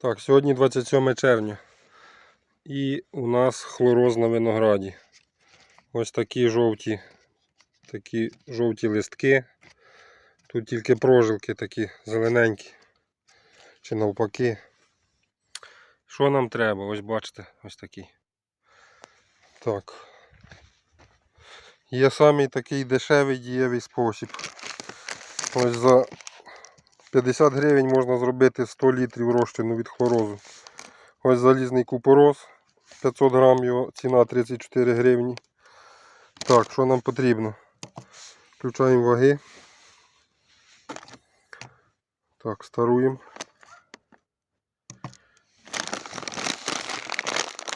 Так, сьогодні 27 червня. І у нас хлороз на винограді. Ось такі жовті, такі жовті листки. Тут тільки прожилки такі зелененькі. Чи навпаки. Що нам треба? Ось бачите, ось такий. Так. Є самий такий дешевий дієвий спосіб. Ось за 50 гривень можна зробити 100 літрів розчину від хлорозу. Ось залізний купорос. 500 грам його ціна 34 гривні. Так, що нам потрібно? Включаємо ваги. Так, старуємо.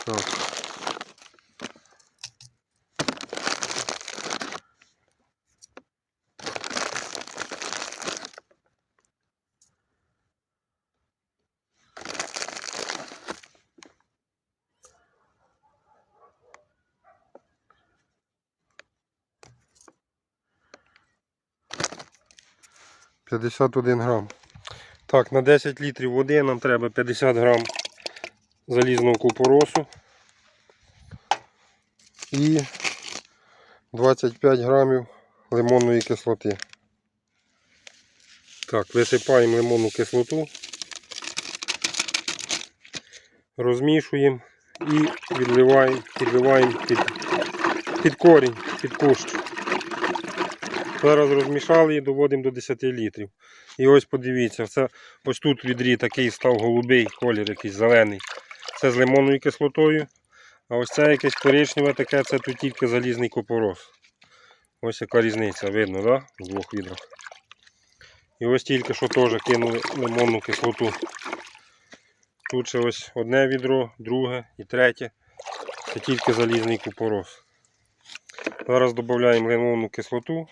Так. П'ятдесят один грам. Так, на 10 літрів води нам треба 50 грам залізного купоросу і 25 грамів лимонної кислоти. Так, висипаємо лимонну кислоту, розмішуємо і відливаємо, підливаємо під, під корінь, під кущ. Зараз розмішали і доводимо до 10 літрів. І ось подивіться, це ось тут відрі такий став голубий колір, якийсь зелений. Це з лимонною кислотою. А ось це якесь коричневе таке, це тут тільки залізний купорос. Ось яка різниця, видно, да? В двох відрах. І ось тільки що теж кинули лимонну кислоту. Тут ще ось одне відро, друге і третє. Це тільки залізний купорос. Зараз додаємо лимонну кислоту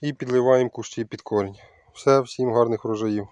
і підливаємо кущі під корінь. Все, всім гарних врожаїв.